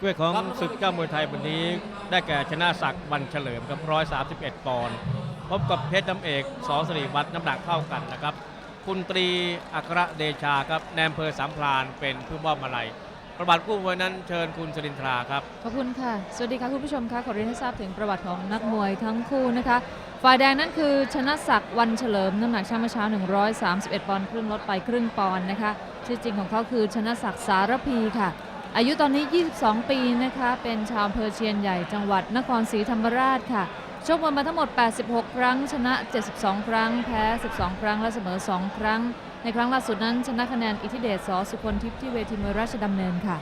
เวทของศึกเจ้ามวยไทยวันนี้ ได้แก่ชนะศักดิ์วันเฉลิมครับ 131 ปอนด์พบกับเพชรน้ำเอกสอสริวัฒน์น้ำหนักเท่ากันนะครับ คุณตรีอัครเดชาครับแนมเพอสามพรานเป็นผู้มอบมาลัยประวัติคู่มวยนั้นเชิญคุณสรินทราครับ ขอบคุณค่ะ สวัสดีค่ะคุณผู้ชมค่ะขอเรียนให้ทราบถึงประวัติของนักมวยทั้งคู่นะคะ ฝ่ายแดงนั่นคือชนะศักดิ์วันเฉลิมน้ำหนักช่างเมื่อเช้า 131 ปอนด์ครึ่งลดไปครึ่งปอนด์นะคะ ชื่อจริงของเขาคือชนะศักดิ์สารพีค่ะ อายุตอนนี้ 22 ปีนะคะ เป็นชาวอำเภอเชียนใหญ่จังหวัดนครศรีธรรมราชค่ะ ชกมวยมาทั้งหมด 86 ครั้ง ชนะ 72 ครั้ง แพ้ 12 ครั้ง และเสมอ 2 ครั้ง ในครั้งล่าสุดนั้นชนะคะแนนอิทธิเดชสสุคนทิพย์ที่เวทีมวยราชดำเนินค่ะ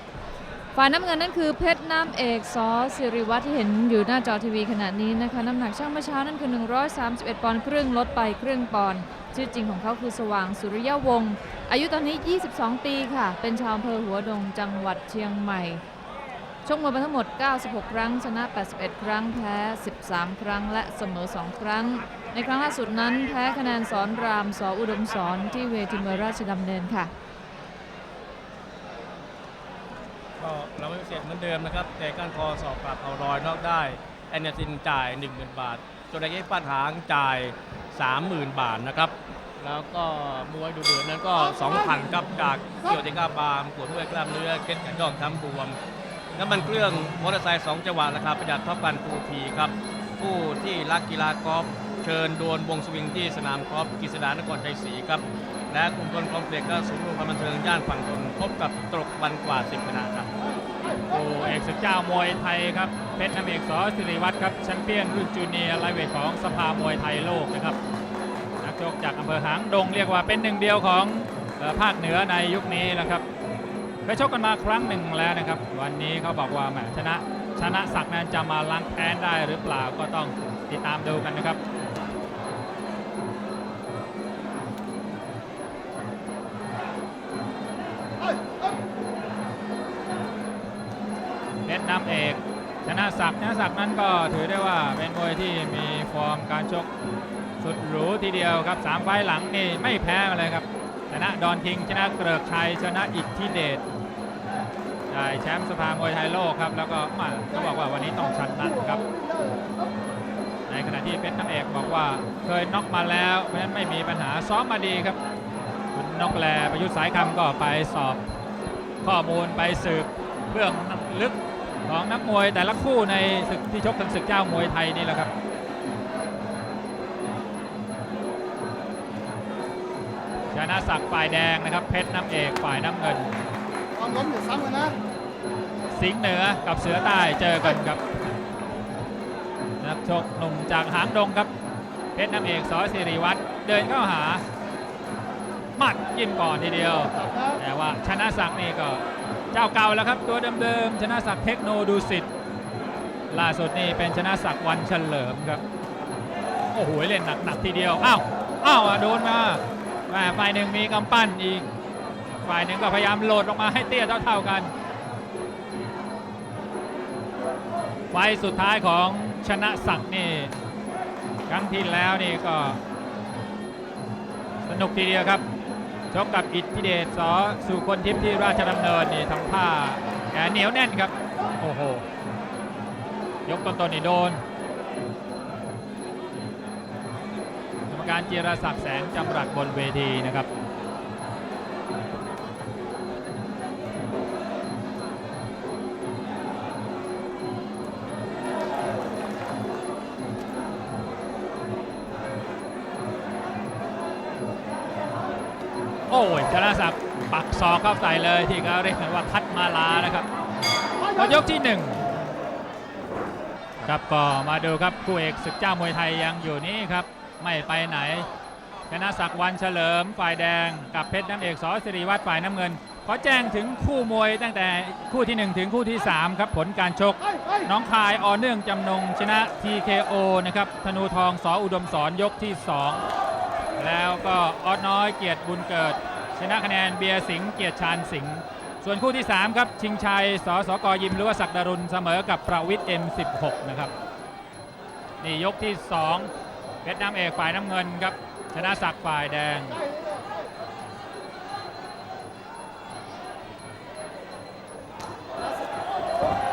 ฝ่ายน้ำเงินนั่นคือเพชรน้ำเอกสอสิริวัฒน์ที่เห็นอยู่หน้าจอทีวีขณะนี้นะคะน้ำหนักช่างเมื่อเช้านั่นคือ 131 ปอนด์ครึ่งลดไปครึ่งปอนด์ชื่อจริงของเขาคือสว่างสุริยวงศ์อายุตอนนี้ 22 ปีค่ะ เป็นชาวอำเภอหัวดงจังหวัดเชียงใหม่ชกมวยมาทั้งหมด 96 ครั้ง ชนะ 81 ครั้ง แพ้ 13 ครั้ง และเสมอ 2 ครั้ง ในครั้งล่าสุดนั้น แพ้คะแนนสอนราม สออุดมสอนที่เวทีมวยราชดำเนินค่ะ ก็เราไม่เสียเหมือนเดิมนะครับ แต่ก้านคอสอบปรับเอารอยนอกได้แอนเนซินจ่าย 10,000 บาทตัวไดเก้ป้านหางจ่าย 30,000 บาทนะครับ แล้วก็มวยดูเดือดนั้นก็ 2,000ครับจากเกี่ยวเจก้าบามปวดเมื่อยกล้ามเนื้อเก็ดแขนย่องทำบวม น้ำมันเครื่องมอเตอร์ไซค์2จังหวะราคาประหยัดเท่ากันทูทีครับ ผู้ที่รักกีฬากอล์ฟเชิญดวลวงสวิงที่สนามกอล์ฟกฤษดานครชัยศรีครับ และกลุ่มคนคอมเพล็กซ์ก็ศูนย์รวมความบันเทิงย่านฝั่งทนพบกับตรกวันกว่า 10คณะครับคู่เอกศึกเจ้ามวยไทยครับเพชรน้ำเอกสอสิริวัตรครับแชมเปี้ยนรุ่นจูเนียร์ไลเวทของสภามวยไทยโลกนะครับนักชกจากอำเภอหางดงเรียกว่าเป็นหนึ่งเดียวของภาคเหนือในยุคนี้นะครับเคยชกกันมาครั้งหนึ่งแล้วนะครับ วันนี้เขาบอกว่าแหมชนะชนะศักดิ์นั้นจะมาล้างแค้นได้หรือเปล่าก็ต้องติดตามดูกันนะครับ ศักดิ์นั้นก็ถือได้ว่าเป็นมวยที่มีฟอร์มการชกสุดหรูทีเดียวครับสามไฟหลังนี่ไม่แพ้มาเลยครับชนะดอนคิงชนะเกริกชัยชนะอิทธิเดชได้แชมป์สภามวยไทยโลกครับ แล้วก็มาเขาบอกว่าวันนี้ต้องชนะครับ ในขณะที่เพชรน้ำเอกบอกว่าเคยน็อกมาแล้วเพราะฉะนั้นไม่มีปัญหาซ้อมมาดีครับคุณนกแลประยุทธ์สายคำก็ไปสอบข้อมูลไปสืบเบื้องลึก ของนักมวยแต่ละคู่ในศึกที่ชกกันศึกเจ้ามวยไทยนี่แหละครับชนะศักดิ์ฝ่ายแดงนะครับเพชรน้ำเอกฝ่ายน้ำเงินความล้มอย่าซ้ำกันนะ สิงห์เหนือกับเสือใต้เจอกันครับ นักชกหนุ่มจากหางดงครับ เพชรน้ำเอกสอสิริวัตรเดินเข้าหาหมัดยิ้มก่อนทีเดียว แต่ว่าชนะศักดิ์นี่ก็ เจ้าเก่าแล้วครับ ตัวเดิมๆชนะศักดิ์เทคโนดูสิตล่าสุดนี่เป็นชนะศักดิ์วันเฉลิมครับ โอ้โหเล่นหนักๆทีเดียวอ้าวอ้าวโดนมาแหมฝ่ายหนึ่งมีกำปั้นอีก ฝ่ายหนึ่งก็พยายามโหลดลงมาให้เตี้ยเท่าๆกัน ไฟสุดท้ายของชนะศักดิ์นี่ครั้งที่แล้วนี่ก็ สนุกทีเดียวครับ ชกกับอิทธิเดชสอสุคนทิพย์ที่ราชดำเนินนี่ทำท่าแกเหนียวแน่นครับ โอ้โห ยกต้นๆนี่โดนกรรมการเจรศักดิ์แสงจำรัดบนเวทีนะครับ โอ้ยชนะศักดิ์ปักศอกเข้าใส่เลยที่เขาเรียกันว่าคัดมาลานะครับพอยกที่หนึ่งครับก็มาดูครับคู่เอกศึกเจ้ามวยไทยยังอยู่นี่ครับ ไม่ไปไหนชนะศักดิ์วันเฉลิมฝ่ายแดงกับเพชรน้ำเอกสอสิริวัตรฝ่ายน้ำเงิน ขอแจ้งถึงคู่มวยตั้งแต่คู่ที่ 1 ถึงคู่ที่ 3 ครับผลการชก น้องคายออเนื่องจำนงชนะ TKO นะครับธนูทองสออุดมสอนยกที่ 2 แล้วก็ออดน้อยเกียรติบุญเกิด ชนะคะแนนเบียร์สิงห์เกียรติชาญสิงห์ส่วนคู่ที่ 3 ครับ ชิงชัยสสกยิมหรือว่าศักดารุณเสมอกับประวิทย์ M16 นะครับ นี่ยกที่ 2 เพชรน้ำเอกฝ่ายน้ำเงินครับ ชนะศักดิ์ฝ่ายแดง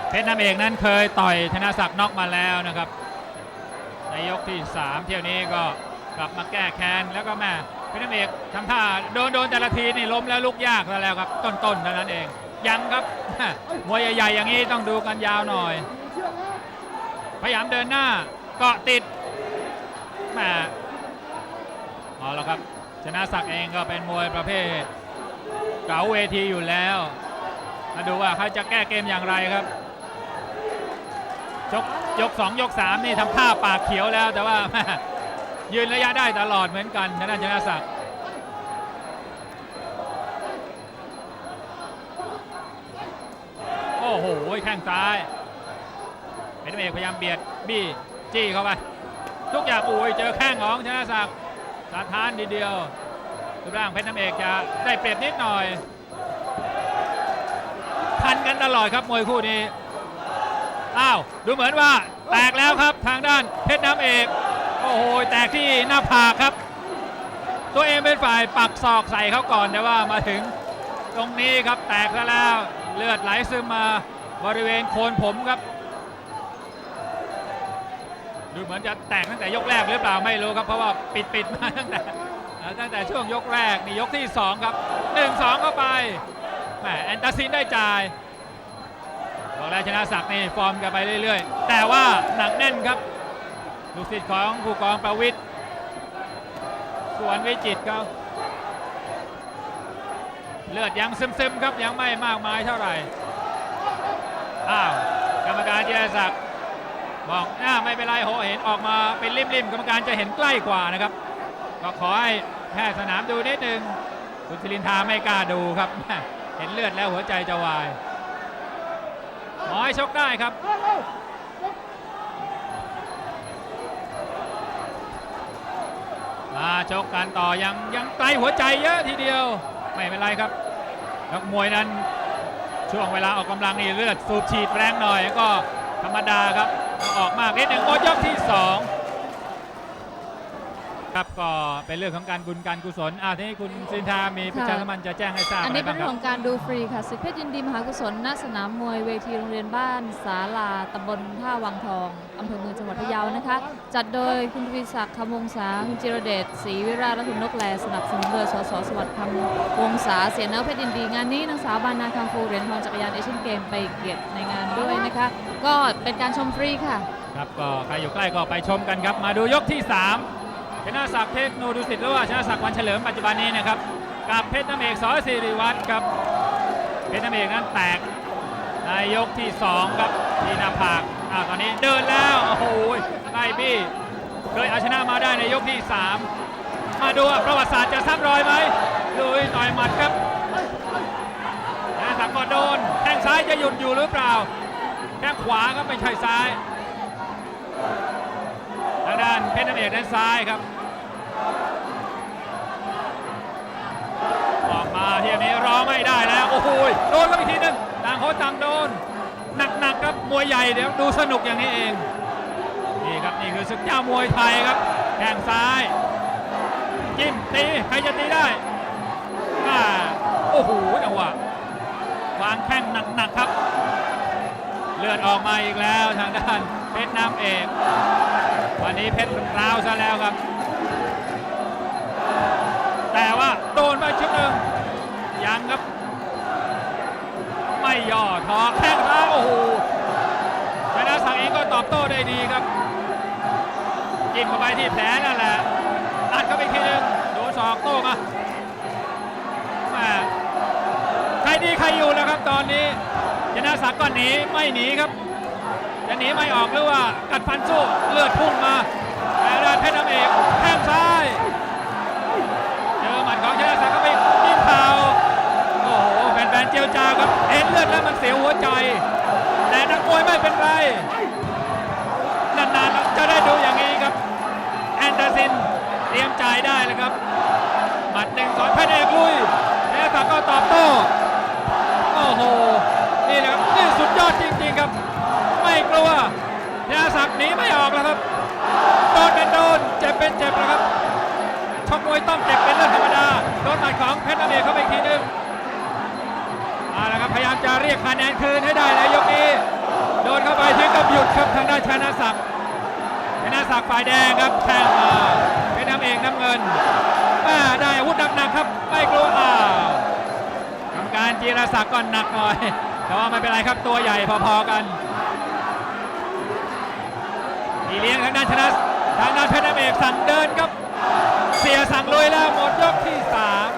เพชรน้ำเอกนั้นเคยต่อยธนะศักดิ์น็อกมาแล้วนะครับ ในยกที่ 3 เที่ยวนี้ก็ กลับมาแก้แค้นแล้วก็แม่เพชรน้ำเอกทำท่าโดนโดนแต่ละทีนี่ล้มแล้วลุกยากแล้วครับ ต้นๆเท่านั้นเอง ยังครับมวยใหญ่ๆอย่างนี้ต้องดูกันยาวหน่อย พยายามเดินหน้าเกาะติดแหมเอาละครับชนะศักดิ์เองก็เป็นมวยประเภทเก๋าเวทีอยู่แล้วมาดูว่าเขาจะแก้เกมอย่างไรครับยกยก2ยก3นี่ทำท่าปากเขียวแล้วแต่ว่า ยืนระยะได้ตลอดเหมือนกันชนะชนะศักดิ์โอ้โหแข้งซ้ายเพชรเอกพยายามเบียดบี้จี้เข้าไปทุกอย่างโอ้ยเจอแข้งของชนะศักดิ์สาทานทีเดียวรูปร่างเพชรน้ำเอกจะได้เปรียบนิดหน่อยทันกันตลอดครับมวยคู่นี้อ้าวดูเหมือนว่าแตกแล้วครับทางด้านเพชรน้ำเอก อ้โหแตกที่หน้าผากครับ ตัวเองเป็นฝ่ายปักศอกใส่เขาก่อนแต่ว่ามาถึงตรงนี้ครับแตกแล้วแล้วเลือดไหลซึมมาบริเวณโคนผมครับ ดูเหมือนจะแตกตั้งแต่ยกแรกหรือเปล่าไม่รู้ครับเพราะว่าปิดปิดมาตั้งแต่ตั้งแต่ช่วงยกแรกนี่ยกที่ 2 ครับ 1-2 เข้าไปแหมแอนตาซินได้จ่ายบอกแล้วชนะศักดิ์นี่ฟอร์มกันไปเรื่อย ๆ แต่ว่าหนักแน่นครับ ลูกศิษย์ของผู้กองประวิทย์ส่วนวิจิตเขาเลือดยังซึมๆครับยังไม่มากมายเท่าไหร่อ้าวกรรมการจิรศักดิ์บอกอ่าไม่เป็นไรโหเห็นออกมาเป็นริมๆกรรมการจะเห็นใกล้กว่านะครับ ก็ขอให้แพทย์สนามดูนิดนึงคุณศิรินทาไม่กล้าดูครับ เห็นเลือดแล้วหัวใจจะวายหมอให้ชกได้ครับ มาชกกันต่อยังยังไกลหัวใจเยอะทีเดียว ไม่เป็นไรครับนักมวยนั้นช่วงเวลาออกกำลังนี่เลือดสูบฉีดแรงหน่อยก็ธรรมดาครับออกมากนิดหนึ่งหมดยกที่2 ครับก็เป็นเรื่องของการบุญการกุศลอ่าทีนี้คุณสินทามีประชาสัมพันธ์จะแจ้งให้ทราบอันอะไรนี้เป็บ้านงคเรื่รัอบงของการดูฟรีค่ะศึกเพชรยินดีมหากุศลณสนามมวยเวทีโรงเรียนบ้านศาลาตำบลท่าวังทองอำเภอเมืองจังหวัดพะเยานะคะ จัดโดยคุณทวีศักดิ์คำวงศาคุณจิรเดชศรีวิราชและคุณนกแลสนับสนุนโดยสสสวัสดิ์คำวงศาเสียเนื้อเพชรยินดีงานนี้นางสาวบานาคังฟูเหรียญทองจักรยานเอเชียนเกมไปเกียรติในงานด้วยนะคะ ก็เป็นการชมฟรีค่ะ ครับก็ใครอยู่ใกล้ก็ไปชมกันครับ มาดูยกที่ 3 ชนะศักดิ์เทคโนดุสิตหรือว่าชนะศักดิ์วันเฉลิมปัจจุบันนี้นะครับกับเพชรน้ำเอกสอสิริวัตรครับเพชรน้ำเอกนั้นแตกในยกที่ 2 ครับที่หน้าผากอ่าตอนนี้เดินแล้วโอ้โหไล่บี้เคยเอาชนะมาได้ในยกที่ 3 มาดูประวัติศาสตร์จะซ้ำรอยไหมลุยต่อยหมัดครับนะศักดิ์ก็โดนแข้งซ้ายจะหยุดอยู่หรือเปล่าแข้งขวาครับไม่ใช่ซ้าย เพชรน้ำเอกด้านซ้ายครับออกมาเที่ยนี้รอไม่ได้แล้วโอ้โหโดนก็อีกทีหนึงต่างคนต่างโดนหนักๆครับมวยใหญ่เดี๋ยวดูสนุกอย่างนี้เองนี่ครับนี่คือศึกเจ้ามวยไทยครับแข้งซ้ายจิ้มตีใครจะตีได้อ่าโอ้โหจังหวะวางแข้งหนักๆครับ เลือดออกมาอีกแล้วทางด้านเพชรน้ำเอก วันนี้เพชรราวซะแล้วครับ แต่ว่าโดนไปชุดหนึ่งยังครับ ไม่ย่อท้อแข้งซ้ายโอ้โหชนะสักดิ์เองก็ตอบโต้ได้ดีครับจิ้มเข้าไปที่แผลนั่นแหละอัดเข้าไปทีหนึงโดนศอกโต้มาม่ใครดีใครอยู่แล้วครับตอนนี้ชนะสักดิ์ก็หนีไม่หนีครับ จะหนีไม่ออกหรือว่ากัดฟันสู้เลือดพุ่งมาแต่ด้านเพชรน้ำเอกแข้งซ้ายเจอหมัดของชนะศักดิ์ก็ไปจิ้มเข่าโอ้โหแฟนๆเจียวจ้าครับเห็นเลือดแล้วมันเสียวหัวใจ แต่นักมวยไม่เป็นไรนานๆจะได้ดูอย่างนี้ครับแอนเดอร์ซินเตรียมจ่ายได้เลยครับหมัดหนึ่งสอนเพชรเอกลุยชนะศักดิ์ก็ตอบโต้โอ้โหนี่แหละครับนี่สุดยอดจริง กลัวชนะศักดิ์หนีไม่ออกแล้วครับ โดนเป็นโดน เจ็บเป็นเจ็บนะครับชกมวยต้องเจ็บเป็นเรื่องธรรมดา โดนหมัดของเพชรนาเดชเข้าไปอีกทีหนึงเอาละครับพยายามจะเรียกคะแนนคืนให้ได้ในยกนี้อบหยุดครับทางด้านชนะศักดิ์ชนะศักดิ์ฝ่ายแดงครับแทงมาเป็นน้ำเอกน้ำเงินมาได้อาวุธหนักๆครับไม่กลัวอ้าวกรรมการจีรศักดิ์ก็หนักหน่อย แต่ว่าไม่เป็นไรครับตัวใหญ่พอๆกัน ทีเลี้ยงทางด้านชนะทางด้านเพชรน้ำเอกสั่งเดินครับ เสียสั่งลุยแล้วหมดยกที่สาม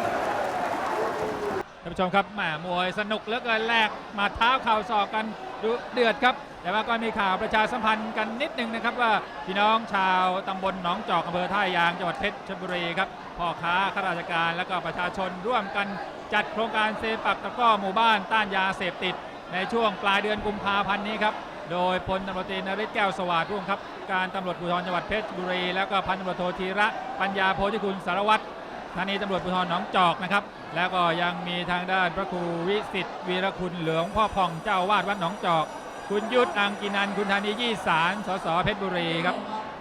ท่านผู้ชมครับแหมมวยสนุกเหลือเกินแรกมาเท้าเข่าศอกกันดูเดือดครับ แต่ว่าก็มีข่าวประชาสัมพันธ์กันนิดนึงนะครับว่าพี่น้องชาวตำบลหนองจอกอำเภอท่ายางจังหวัดเพชรบุรีครับพ่อค้าข้าราชการและก็ประชาชนร่วมกันจัดโครงการเซปักตะก้อหมู่บ้านต้านยาเสพติด ในช่วงปลายเดือนกุมภาพันธ์นี้ครับ โดยพลตำรวจตรีนริศแก้วสวัสดิ์ร่วมครับ การตำรวจภูธรจังหวัดเพชรบุรี แล้วก็พันตำรวจโทธีระปัญญาโพธิคุณสารวัตรสถานีตำรวจภูธรหนองจอกนะครับ แล้วก็ยังมีทางด้านพระครูวิสิทธิ์วีรคุณเหลืองพ่อพองเจ้าวาดวัดหนองจอก คุณยุทธอังกินันคุณธานียี่สารสสเพชรบุรีครับ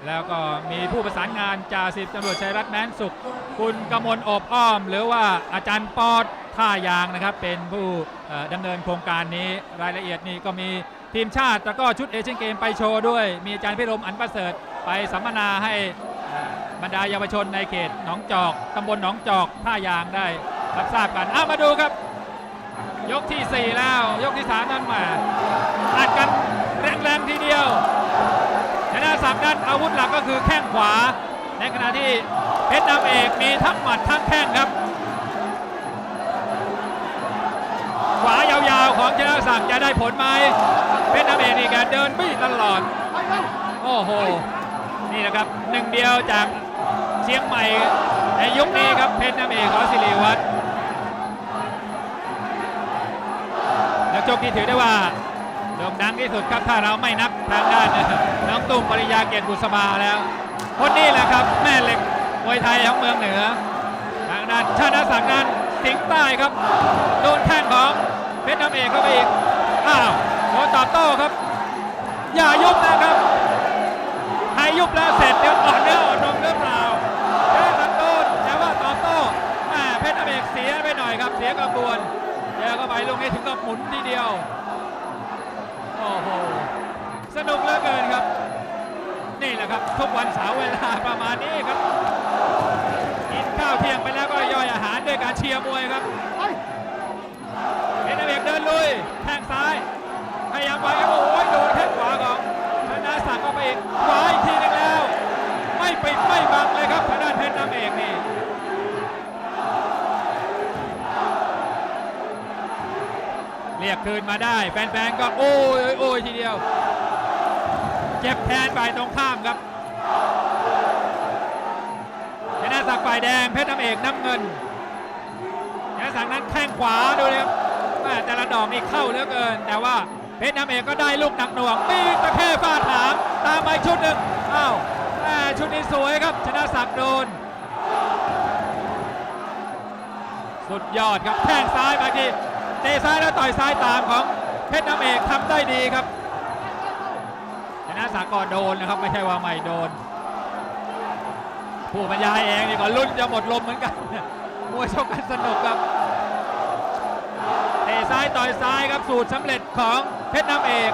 แล้วก็มีผู้ประสานงานจ่าสิบตำรวจชัยรัตน์แม้นสุข คุณกมลอบอ้อม หรือว่าอาจารย์ปอดท่ายางนะครับ เป็นผู้เอ่อดำเนินโครงการนี้รายละเอียดนี่ก็มี ทีมชาติแล้วก็ชุดเอเชียนเกมไปโชว์ด้วย มีอาจารย์พิรมอันประเสริฐไปสัมมนาให้บรรดาเยาวชนในเขตหนองจอกตำบลหนองจอกท่ายางได้รับทราบกันอ้ามาดูครับ ยกทีสี่4 แล้ว ยกที่สามนั่นมาอัดกันแรงๆทีเดียวชนะศักดิ์นั้นอาวุธหลักก็คือแข้งขวา ในขณะที่เพชรนำเอกมีทั้งหมัดทั้งแข้งครับ ขวายาวๆของชนะศักจะได้ผลไหม ชรน้ำเอกนี่แกเดินบี้ตลอด โอ้โห นี่นะครับหนึ่งเดียวจากเชียงใหม่ในยุคนี้ครับเพชรน้ำเอกขอสิริวัฒน์นักชกที่ถือได้ว่าโด่งดังที่สุดครับถ้าเราไม่นับทางด้านน้องตุ้มปริยาเกียรติบุษบาแล้วคนนี้แหละครับแม่เหล็กมวยไทยของเมืองเหนือ ทางด้านชาติศังนั้นสิงห์ใต้ครับโดนแข้งของเพชรน้ำเอกเข้าไปอีก อ้าวโดนตอบโต้ครับ อย่ายุบนะครับให้ยุบแล้วเสร็จเดี๋ยวอ่อนเนื้ออ่อนนมหรือเปล่าเจอสันโดนแต่ว่าตอบโต้แม่เพชรอเมกเสียไปหน่อยครับ เสียกระบวนเจอเข้าไปลูกนี้ถึงกับหมุนทีเดียว โอ้โห สนุกเหลือเกินครับ นี่แหละครับทุกวันเสาร์เวลาประมาณนี้ครับกินข้าวเที่ยงไปแล้วก็ย่อยอาหารด้วยการเชียร์มวยครับเพชรอเมกเดินลุย คืนมาได้ แฟนๆก็โอ้ยโอ้ยทีเดียว เจ็บแทนฝ่ายตรงข้ามครับชนะศักฝ่ายแดงเพชรน้ำเอกน้ำเงินชนะศักนั้นแข้งขวาดูเลยครับแต่ละดอกนี่เข้าเหลือเกิน แต่ว่าเพชรน้ำเอกก็ได้ลูกหนักหน่วงมีตะเข้ฟาดหางตามไปชุดหนึ่งอ้าวชุดนี้สวยครับชนะศักโดน สุดยอดครับแข้งซ้ายบาที เตะซ้ายแล้วต่อยซ้ายตามของเพชรน้ำเอกทำได้ดีครับชนะศักดิ์ก็โดนนะครับไม่ใช่ว่าไม่โดน ผู้บรรยายเองนี่ก็ลุ้นจะหมดลมเหมือนกันมวยชกกันสนุกครับเตะซ้ายต่อยซ้ายครับสูตรสำเร็จของเพชรน้ำเอก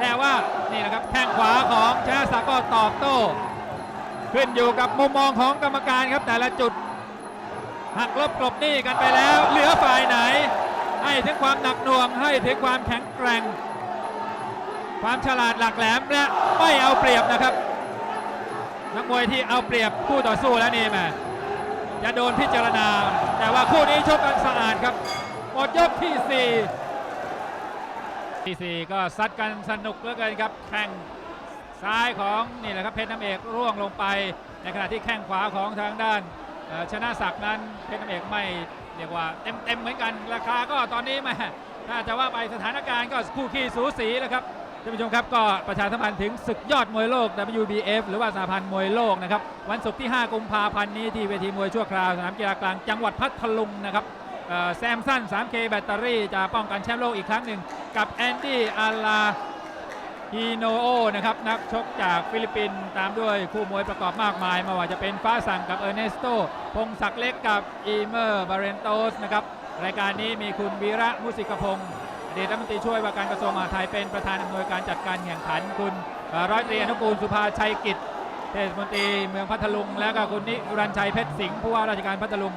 แต่ว่านี่นะครับแข้งขวาของชนะศักดิ์ก็ตอบโต้ขึ้นอยู่กับมุมมองของกรรมการครับแต่ละจุดหักลบกลบหนี้กันไปแล้ว เหลือฝ่ายไหน ความหนักหน่วงให้ถึงความแข็งแกร่ง ความฉลาดหลักแหลมและไม่เอาเปรียบนะครับ นักมวยที่เอาเปรียบคู่ต่อสู้แล้วนี่แม่จะโดนพิจารณา แต่ว่าคู่นี้ชกกันสะอาดครับหมดยกที่ 4 ที่ 4 ก็ซัดกันสนุกเหลือเกินครับแข้งซ้ายของนี่แหละครับเพชรน้ำเอกร่วงลงไป ในขณะที่แข้งขวาของทางด้านชนะศักดิ์นั้นเพชรน้ำเอกไม่ เรียกว่าเต็มเต็มๆเหมือนกันราคาก็ตอนนี้แม่ถ้าจะว่าไปสถานการณ์ก็คู่ขี้สูสีแล้วครับท่านผู้ชมครับก็ประชาสัมพันธ์ถึงศึกยอดมวยโลก WBF หรือว่าสหพันธ์มวยโลกนะครับวันศุกร์ที่ 5 กุมภาพันธ์นี้ที่เวทีมวยชั่วคราวสนามกีฬากลางจังหวัดพัทลุงนะครับแซมสัน 3K แบตเตอรี่จะป้องกันแชมป์โลกอีกครั้งหนึ่งกับแอนดี้อาลา ฮีโนโอนะครับนักชกจากฟิลิปปินส์ตามด้วยคู่มวยประกอบมากมายไมาว่าจะเป็นฟ้าสั่งกับเออร์เนสโต พงศักดิ์เล็กกับอีเมอร์บาเรนโตสนะครับรายการนี้มีคุณวีระมุสิกพงศ์อดีตรัฐมนตรีช่วยว่าการกระทรวงมหาดไทยเป็นประธานอำนวยการจัดการแข่งขันคุณร้อยตรีอนุกูลสุภาชัยกิจเทศมนตรีเมืองพัทลุง แล้วก็คุณนิรันชัยเพชรสิงห์ผู้ว่าราชการพัทลุง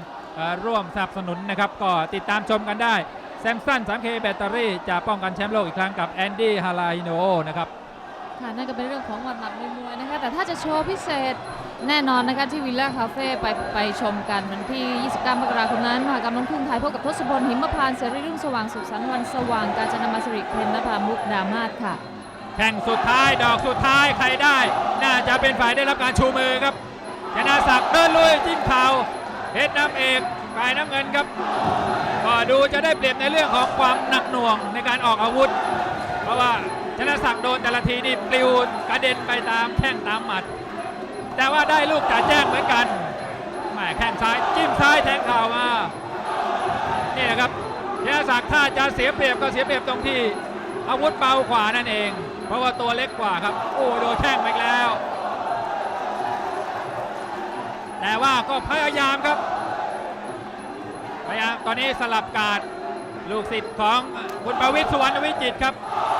ร่วมสนับสนุนนะครับก็ติดตามชมกันได้ แซมซัน 3K แบตเตอรี่จะป้องกันแชมป์โลกอีกครั้งกับแอนดี้ฮาลาฮิโนนะครับค่ะนั่นก็เป็นเรื่องของหมัดหมัดมวยๆนะคะ แต่ถ้าจะโชว์พิเศษแน่นอนนะคะที่วิลล่าคาเฟ่ไปไปชมกันวันที่ 29 มกราคมนั้นมหากรรมลูกทุ่งไทยพบกับทศพลหิมพานต์เสรีรุ่งสว่างสุขสันต์วันสว่างกาญจนามาสิริเพนนภามุกดามาศค่ะ แข่งสุดท้ายดอกสุดท้ายใครได้ น่าจะเป็นฝ่ายได้รับการชูมือครับชนะศักดิ์เดินลุยจิ้มเข่าเพชรน้ำเอกฝ่ายน้ำเงินครับก็ ดูจะได้เปรียบในเรื่องของความหนักหน่วงในการออกอาวุธ เพราะว่าชนะศักดิ์โดนแต่ละทีนี่ปลิวกระเด็นไปตามแข้งตามหมัด แต่ว่าได้ลูกจ่าแจ้งเหมือนกันแหม่แข้งซ้ายจิ้มซ้ายแทงเข่ามานี่นะครับชนะศักดิ์ถ้าจะเสียเปรียบก็เสียเปรียบตรงที่อาวุธเบากว่านั่นเอง เพราะว่าตัวเล็กกว่าครับ โอ้โดนแข้งไปอีกแล้ว แต่ว่าก็พยายามครับ พยายามตอนนี้สลับการ ลูกศิษย์ของคุณประวิตรสุวรรณวิจิตครับ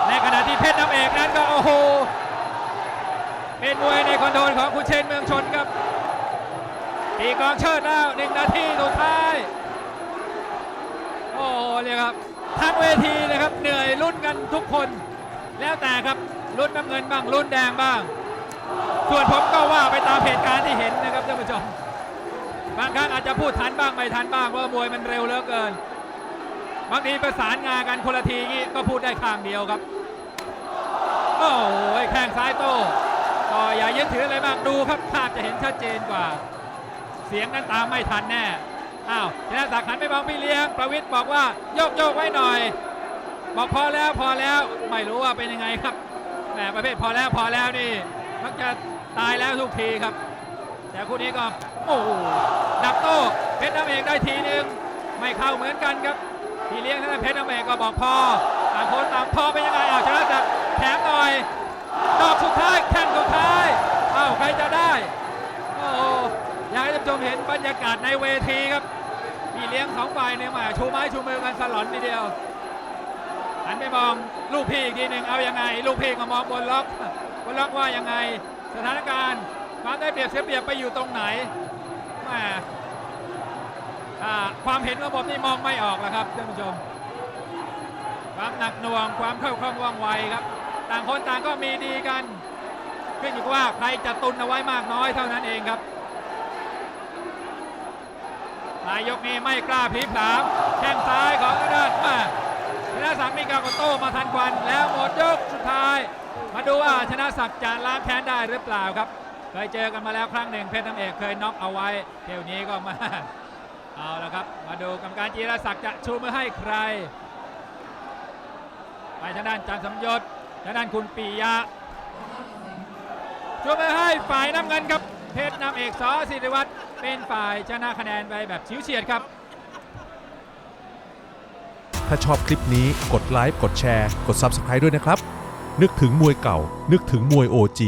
ในขณะที่เพชรน้ำเอกนั้นก็โอ้โห เป็นมวยในคอนโดลของคุณเชนเมืองชนครับตีกองเชิดแล้วหนึ่งนาทีสุดท้าย โอ้โหเนี่ยครับทั้งเวทีเลยครับเหนื่อยลุ้นกันทุกคน แล้วแต่ครับลุ้นน้ำเงินบ้างลุ้นแดงบ้าง ส่วนผมก็ว่าไปตามเหตุการณ์ที่เห็นนะครับท่านผู้ชม บางครั้งอาจจะพูดทันบ้างไม่ทันบ้างเพราะว่ามวยมันเร็วเหลือเกิน บางทีประสานงานกันคนละทีงี้ก็พูดได้ข้างเดียวครับ โอ้โหแข้งซ้ายโต้ก็อย่ายึดถืออะไรมากดูครับภาพจะเห็นชัดเจนกว่า เสียงนั้นตามไม่ทันแน่อ้าวชนะศักดิ์หันไปมองพี่เลี้ยง ประวิทย์บอกว่าโยกโยกไว้หน่อย บอกพอแล้วพอแล้วไม่รู้ว่าเป็นยังไงครับแหมประเภทพอแล้วพอแล้วนี่ มักจะตายแล้วทุกทีครับ แต่คู่นี้ก็ โอ้โหดับโต้เพชรน้ำเอกได้ทีนึงไม่เข้าเหมือนกันครับพี่เลี้ยงท่านเพชรน้ำเอกก็บอกพอต่างคนต่างพอเป็นยังไงอ้าวชนะศักดิ์แถมหน่อยดอกสุดท้ายแข่งสุดท้ายอ้าวใครจะได้โอ้อยากให้ท่านผู้ชมเห็นบรรยากาศในเวทีครับพี่เลี้ยงสองฝ่ายเนี่ยมาชูไม้ชูมือกันสลอนทีเดียวหันไปมองลูกพี่อีกทีหนึ่งเอายังไง ลูกพี่ก็มองบนล็อกบนล็อกว่ายังไง สถานการณ์ความได้เปรียบเสียเปรียบไปอยู่ตรงไหน มาความเห็นของผมนี่มองไม่ออกแล้วครับท่านผู้ชม ความหนักหน่วงความเข้าคล่องว่องไวครับ ต่างคนต่างก็มีดีกันขึ้นอยู่ว่าใครจะตุนเอาไว้มากน้อยเท่านั้นเองครับนายกนี้ไม่กล้าพลิกผามแข้งซ้ายของทางด้านมาชนะศักดิ์มีการกโต้มาทันควันแล้วหมดยกสุดท้าย มาดูว่าชนะศักดิ์จะล้างแค้นได้หรือเปล่าครับ เคยเจอกันมาแล้วครั้งหนึ่งเพชรน้ำเอกเคยน็อกเอาไว้เที่ยวนี้ก็มาเอาละครับ มาดูกรรมการจีรศักดิ์จะชูมือให้ใคร ไปทางด้านจันสมยศทางด้านคุณปียะชูมือให้ฝ่ายน้ำเงินครับ เพชรน้ำเอกสอศิริวัตรเป็นฝ่ายชนะคะแนนไปแบบชิวเฉียดครับ ถ้าชอบคลิปนี้กดไลค์กดแชร์ กด Subscribe ด้วยนะครับ นึกถึงมวยเก่า นึกถึงมวย OG